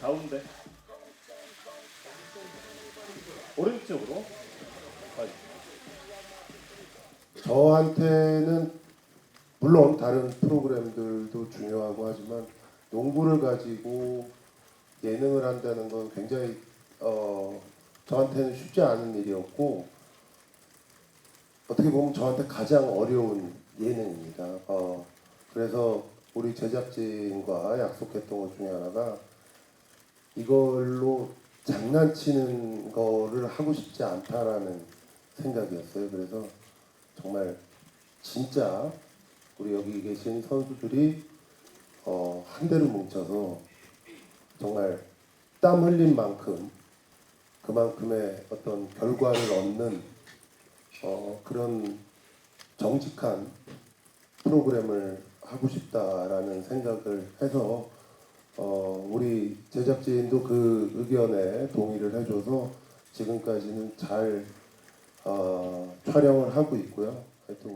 가운데 오른쪽으로 아, 저한테는 물론 다른 프로그램들도 중요하고 하지만 농구를 가지고 예능을 한다는 건 굉장히 어, 저한테는 쉽지 않은 일이었고 어떻게 보면 저한테 가장 어려운 예능입니다. 어, 그래서 우리 제작진과 약속했던 것 중에 하나가 이걸로 장난치는 거를 하고 싶지 않다라는 생각이었어요. 그래서 정말 진짜 우리 여기 계신 선수들이 어, 한 대로 뭉쳐서 정말 땀 흘린 만큼 그만큼의 어떤 결과를 얻는 어, 그런 정직한 프로그램을 하고 싶다라는 생각을 해서 어, 우리 제작진도 그 의견에 동의를 해줘서 지금까지는 잘 어, 촬영을 하고 있고요. 하여튼